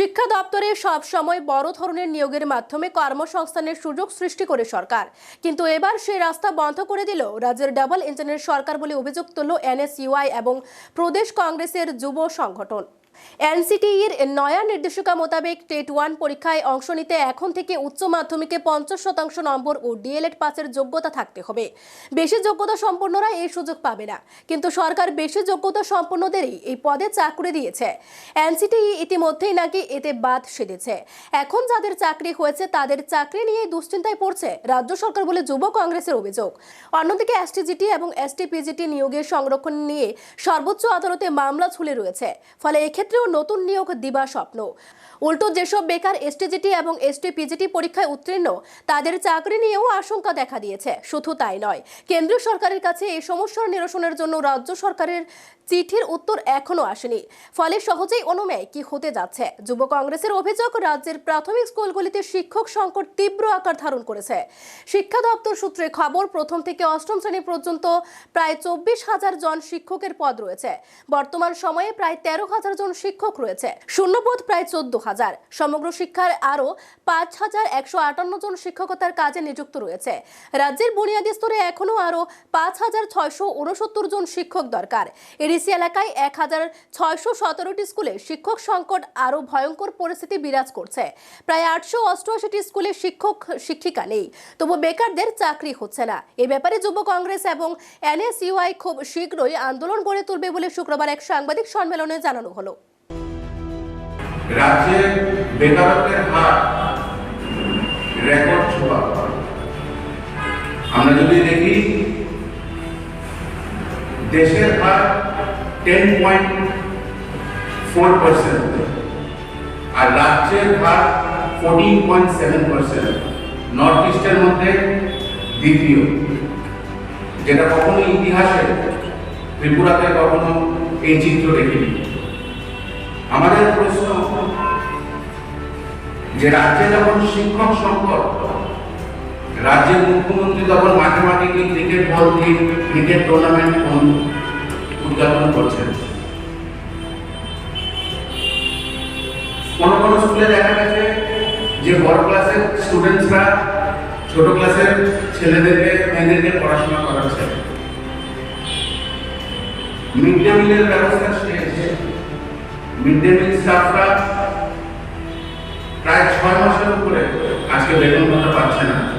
শিক্ষা দপ্তরে সব সময় বড় ধরনের নিয়োগের মাধ্যমে কর্মসংস্থানের সুযোগ সৃষ্টি করে সরকার। কিন্তু এবার সেই রাস্তা বন্ধ করে দিল রাজ্যের ডাবল ইঞ্জিনের সরকার বলে অভিযোগ তুলল এনএসইউআই এবং প্রদেশ কংগ্রেসের যুব সংগঠন। এনসিটিইর নয়া নির্দেশিকা মোতাবেক টেট ওয়ান পরীক্ষায় অংশ নিতে এখন থেকে উচ্চ মাধ্যমিকে পঞ্চাশ শতাংশ নম্বর ও ডিএলএড পাসের যোগ্যতা থাকতে হবে। বেশি যোগ্যতা সম্পন্নরা এই সুযোগ পাবে না। কিন্তু সরকার বেশি যোগ্যতা সম্পন্নদেরই এই পদে চাকরি দিয়েছে। এনসিটিই ইতিমধ্যেই নাকি এতে বাদ সেধেছে। এখন যাদের চাকরি হয়েছে, তাদের চাকরি নিয়ে দুশ্চিন্তায় পড়ছে রাজ্য সরকার বলে যুব কংগ্রেসের অভিযোগ। অন্যদিকে এসটিজিটি এবং এসটিপিজিটি নিয়োগের সংরক্ষণ নিয়ে সর্বোচ্চ আদালতে মামলা ঝুলে রয়েছে। ফলে এক্ষেত্রেও নতুন নিয়োগ দিবা স্বপ্ন। উল্টো যেসব বেকার এসটিজিটি এবং এসটিপিজিটি পরীক্ষায় উত্তীর্ণ, তাদের চাকরি নিয়েও আশঙ্কা দেখা দিয়েছে। শুধু তাই নয়, কেন্দ্রীয় সরকারের কাছে এই সমস্যার নিরসনের জন্য রাজ্য সরকারের চিঠির উত্তর এখনও আসেনি। ফলে সহজেই অনুমেয় কি হতে যাচ্ছে। যুব কংগ্রেসের অভিযোগ, রাজ্যের প্রাথমিক স্কুলগুলিতে শিক্ষক সংকট তীব্র আকার ধারণ করেছে। শিক্ষা দপ্তর সূত্রে খবর, প্রথম থেকে অষ্টম শ্রেণি পর্যন্ত প্রায় চব্বিশ হাজার জন শিক্ষকের পদ রয়েছে। বর্তমান সময়ে প্রায় তেরো হাজার জন শিক্ষক রয়েছে। শূন্যপদ প্রায় চোদ্দ হাজার। সমগ্র শিক্ষার আরও পাঁচ হাজার একশো আটান্ন জন শিক্ষকতার কাজে নিযুক্ত রয়েছে। রাজ্যের বুনিয়াদী স্তরে এখনও আরও পাঁচ হাজার ছয়শো উনসত্তর জন শিক্ষক দরকার। এডিসি এলাকায় এক হাজার ছয়শো সতেরোটি স্কুলে শিক্ষক সংকট আরও ভয়ঙ্কর পরিস্থিতি বিরাজ করছে। প্রায় আটশো অষ্টআশিটি স্কুলে শিক্ষক, শিক্ষিকা নেই। তবু বেকারদের চাকরি হচ্ছে না। এ ব্যাপারে যুব কংগ্রেস এবং এনএসইউআই খুব শীঘ্রই আন্দোলন গড়ে তুলবে বলে শুক্রবার এক সাংবাদিক সম্মেলনে জানানো হলো। রাজ্যে বেকারত্বের হার রেকর্ড ছোঁয়া। আমরা যদি দেখি, দেশের হার টেন পয়েন্ট ফোর পার্সেন্ট আর রাজ্যের হার fourteen point seven percent north ইস্টের মধ্যে দ্বিতীয়, যেটা কখনো ইতিহাসে, ত্রিপুরাতে কখনো এই চিত্র দেখিনি। আমাদের যে রাজ্যে যখন শিক্ষক সংকট রাজ্যের মুখ্যমন্ত্রী তখন মাঝে মাঝে গিয়ে ক্রিকেট বল দিয়ে ক্রিকেট টুর্নামেন্ট উদযাপন করছেন? কোন কোন স্কুলে দেখা গেছে যে বড় ক্লাসের স্টুডেন্টসরা ছোট ক্লাসের ছেলেদেরকে, মেয়েদেরকে পড়াশোনা করাচ্ছে। মিড ডে মিলের ব্যবস্থা মিড ডে মিল স্টাফরা মাসের বেতন ভাতা পাচ্ছে না।